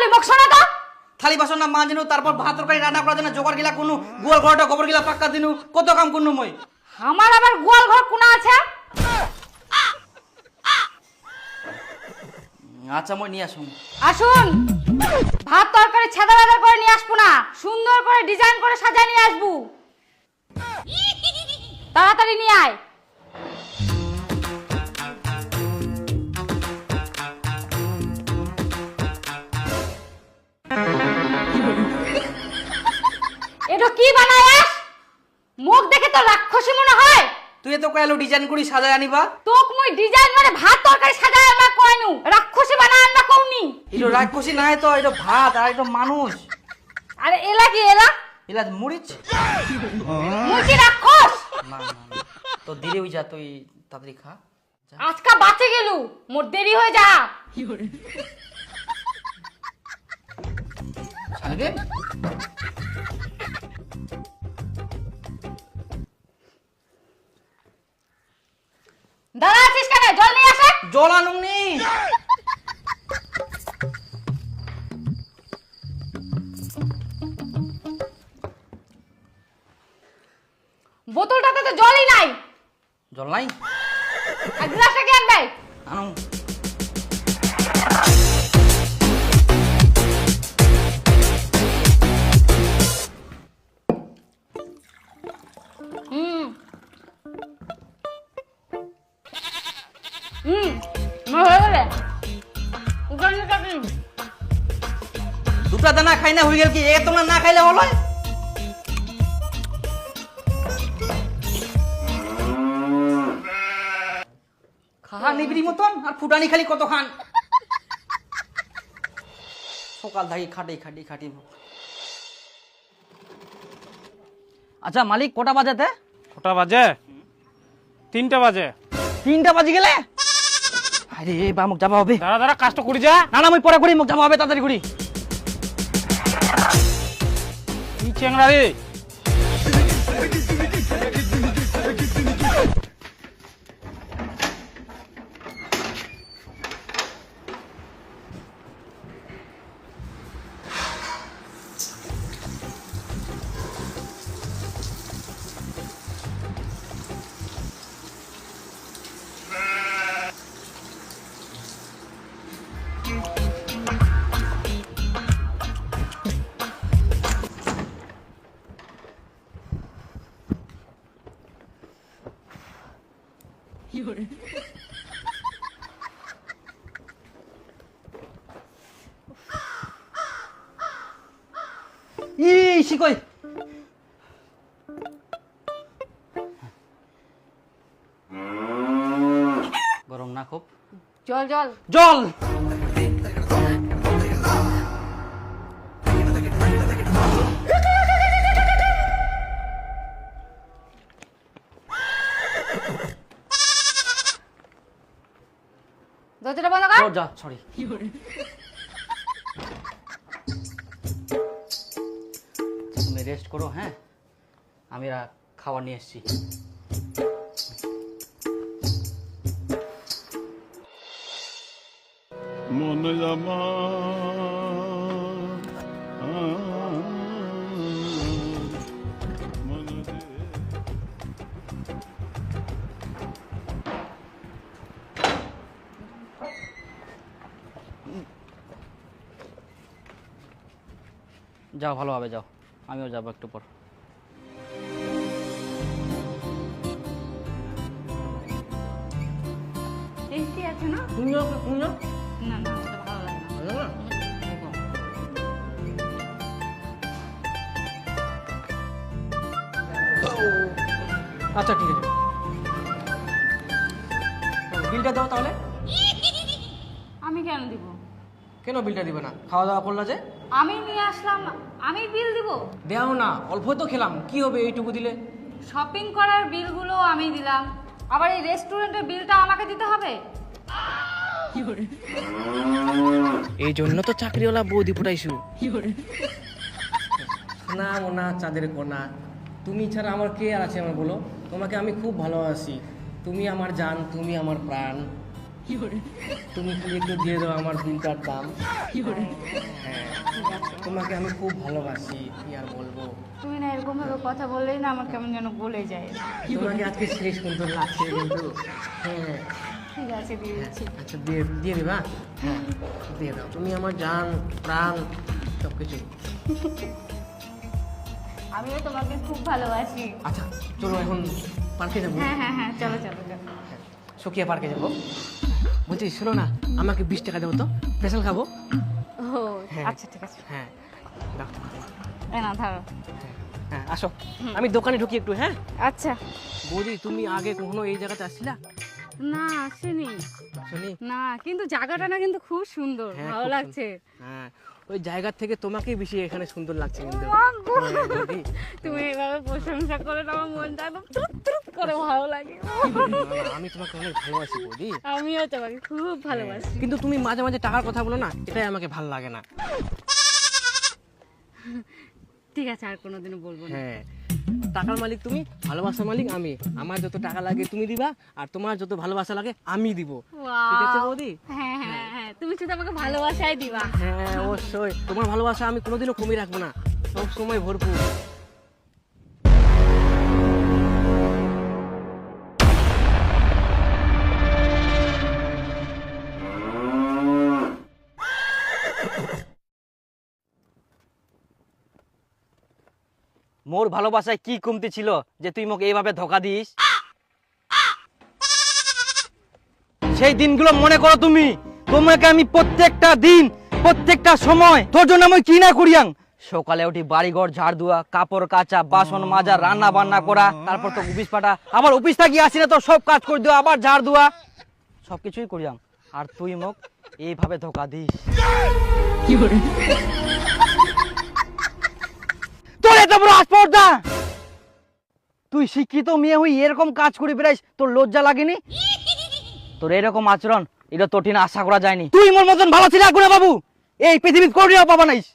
করলি মুখ শোনা তো? থালি বাসন না মাজিনু তারপর ভাত তরকারি রান্না করার জন্য জোগাড় গিলা কোনো গোয়াল ঘরটা গোবর গিলা পাক্কা দিনু কত কাম করনু মই? আমার আবার গোয়াল ঘর কোনা আছে? আচ্ছা মই নিয়ে আসুন। আসুন। ভাত তরকারি ছেদা বেদা করে নিয়ে আসব না। সুন্দর করে ডিজাইন করে সাজায় নিয়ে আসব। তাড়াতাড়ি নিয়ে আয়। এটা কি বানায়াস? মুখ দেখে তো রাক্ষসী মনে হয়। তুই তো কয়ালো ডিজাইন করি সাজায় আনিবা? তোক মুই ডিজাইন মানে ভাত তরকারি সাজায় আনবা কয়নু। রাক্ষসী বানায় আনবা কওনি। এটা রাক্ষসী নাই তো এটা ভাত আর এটা মানুষ। আরে এলা কি এলা? এলা মরিচ। মুই কি রাক্ষস? না। তো ধীরে হই যা তুই তাড়াতাড়ি খা। আজকা বাঁচে গেলু মোর দেরি হয়ে যা। ছাড়বে দাঁড়া আছিস কেন জল নিয়ে আসে জল আনুন বোতলটাতে হয়ে দুটা দানা খাই না হয়ে গেল কি? এ তোমরা না খাইলে হলো? খাহা নিবিড়ি মতন আর ফুটানি খালি কত খান সকাল থাকি খাটি খাটি খাটি। আচ্ছা মালিক কটা বাজাতে কটা বাজে? তিনটা বাজে। তিনটা বাজি গেলে? আরে বা মুখ যাবা হবে। দাঁড়া দাঁড়া কাজটা করি যা। না না আমি পরে করি মুখ যাবা হবে তাড়াতাড়ি করি কি চেংড়া রে? ই শিকই গরম না খুব জল জল জল দরজাটা বন্ধ কর। ও যা সরি তুমি রেস্ট করো হ্যাঁ? আমি খাবার নিয়ে এসেছি। মন জামা যাও ভালোভাবে যাও। আমিও যাব একটু পর। টেস্টি আছে না? তুমিও তুমিও না না ওটা ভালো লাগে না। আচ্ছা ঠিক আছে। বিলটা দাও তাহলে। আমি কেন দিব? কেন বিলটা দিবে না? খাওয়া দাওয়া করলা যে? আমি নিয়ে আসলাম আমি বিল দিব? দেও না অল্প তো খেলাম কি হবে এইটুকু দিলে? শপিং করার বিলগুলো আমি দিলাম। আবার এই রেস্টুরেন্টের বিলটা আমাকে দিতে হবে? এই জন্য তো চাকরিওয়ালা বৌদি ফুটাইছু না মোনা চাঁদের কোনা তুমি ছাড়া আমার কে আর আছে আমার বলো? তোমাকে আমি খুব ভালোবাসি। তুমি আমার জান তুমি আমার প্রাণ। তুমি খালি একটু দিয়ে দাও আমার দিনটার দাম। হ্যাঁ তোমাকে আমি খুব ভালোবাসি কি আর বলব? তুমি না এরকম ভাবে কথা বললেই না আমার কেমন যেন গলে যায়। তোমাকে আজকে শেষ সুন্দর লাগছে কিন্তু। হ্যাঁ। ঠিক আছে দিয়ে দিচ্ছি। আচ্ছা দিয়ে দিয়ে দিবা? হ্যাঁ দিয়ে দাও। তুমি আমার জান প্রাণ সব কিছু আমিও তোমাকে খুব ভালোবাসি। আচ্ছা চলো এখন পার্কে যাব। হ্যাঁ হ্যাঁ হ্যাঁ চলো চলো চলো। সকিয়া পার্কে যাব। বলছি শোনো না আমাকে বিশ টাকা দেবো তো। স্পেশাল খাব? ও হ্যাঁ। আচ্ছা ঠিক আছে। হ্যাঁ। না ধরো। হ্যাঁ আসো। আমি দোকানে ঢুকি একটু হ্যাঁ? আচ্ছা। বৌদি তুমি আগে কখনো এই জায়গাতে আসছিলা? না আসেনি। শুনি না কিন্তু জায়গাটা না কিন্তু খুব সুন্দর হ্যাঁ, ভালো লাগছে। হ্যাঁ ওই জায়গা থেকে তোমাকেই বেশি এখানে সুন্দর লাগছে কিন্তু। হ্যাঁ, তুমি এইভাবে প্রশংসা করে আমার মনটা একদম ত্রুপ করে ভালো লাগে। আমি তোমাকে অনেক ভালোবাসি বৌদি। আমিও তোমাকে খুব ভালোবাসি। কিন্তু তুমি মাঝে মাঝে টাকার কথা বলো না এটাই আমাকে ভালো লাগে না। ঠিক আছে আর কোনোদিনও বলব না। হ্যাঁ টাকার মালিক তুমি ভালোবাসার মালিক আমি। আমার যত টাকা লাগে তুমি দিবা আর তোমার যত ভালোবাসা লাগে আমি দিব। ঠিক আছে বৌদি? হ্যাঁ হ্যাঁ হ্যাঁ। তুমি শুধু আমাকে ভালোবাসাই দিবা। হ্যাঁ অবশ্যই। তোমার ভালোবাসা আমি কোনোদিনও কমিয়ে রাখব না। সব সময় ভরপুর। মোর ভালোবাসায় কি কমতি ছিল যে তুই মোক এইভাবে ধোকা দিস? সেই দিনগুলো মনে করো তুমি। তোমাকে আমি প্রত্যেকটা দিন, প্রত্যেকটা সময় তোর জন্য আমি কি না করিয়াং। সকালে উঠি বাড়িঘর, ঝাড় দেওয়া কাপড় কাচা, বাসন মাজা, রান্না বান্না করা, তারপর তো অফিস পাঠা। আবার অফিস থাকি আসি না তো সব কাজ করে দেওয়া আবার ঝাড় দেওয়া সব কিছুই করিয়াং। আর তুই মোক এইভাবে ধোকা দিস। তোর তুই শিক্ষিত মেয়ে হই এরকম কাজ করে বেড়াইস তোর লজ্জা লাগেনি? তোর এরকম আচরণ এটা তোর ঠিক আশা করা যায়নি। তুই মোর মতন ভালো ছিল গুণা বাবু? এই পৃথিবীর করিয়াও পাবা নাইস।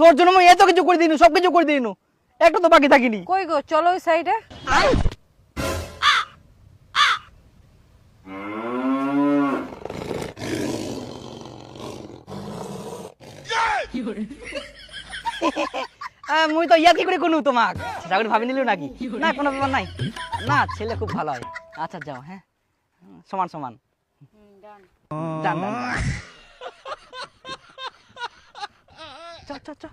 তোর জন্য আমি এত কিছু করে দিনু সব কিছু করে দিনু একটু তো বাকি থাকিনি। কই গো চলো ওই সাইডে মুই তো ইয়া কি করে কোনো তোমাক। সেটা করে ভাবি নিল নাকি? না কোনো ব্যাপার নাই। না ছেলে খুব ভালো হয়। আচ্ছা যাও হ্যাঁ। সমান সমান। ডান ডান। চ চ চ